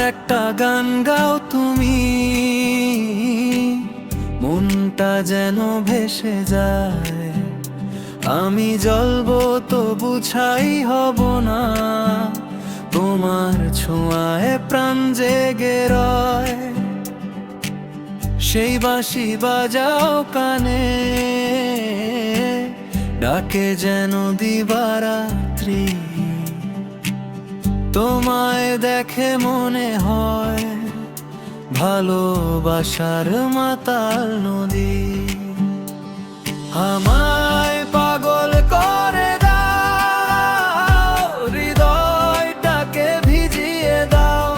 একটা গান গাও তুমি। মনটা যেন ভেসে যায়। আমি জ্বলবো তো বুঝাই হব না। তোমার ছোঁয়ায় প্রাণ জেগে রয়। সেই বাঁশি বাজাও কানে। ডাকে যেন দিবারাত্রি। তোমায় দেখে মনে হয় ভালোবাসার মাতাল নদী। আমায় পাগল করে দাও, হৃদয়টাকে ভিজিয়ে দাও।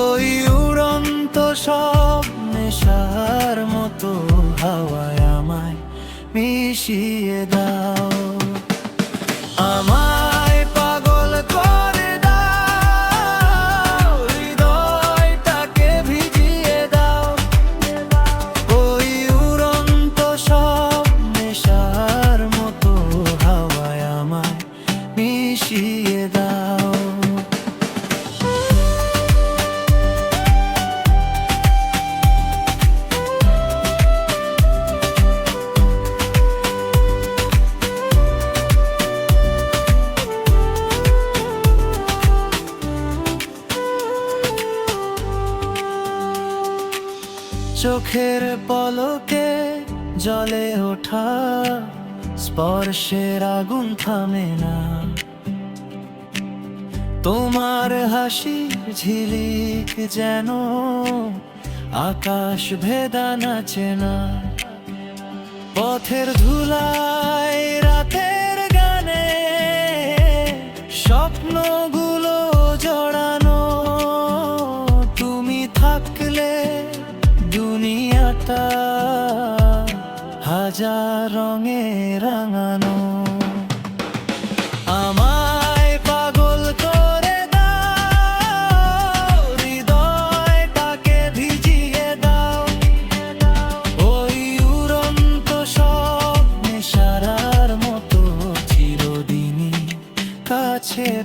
ওই উড়ন্ত সব নেশার মতো হাওয়ায় আমায় মিশিয়ে দাও। মিশিয়ে দাও। চোখের পলকে জলে ওঠা স্পর্শের আগুন থামে না। তোমার হাসি ঝিলিক যেন আকাশ ভেদা নাচে না। পথের ধুলায় রাতের গানে স্বপ্নগুলো জড়ানো। তুমি থাকলে দুনিয়াটা হাজার রঙে রাঙানো। Che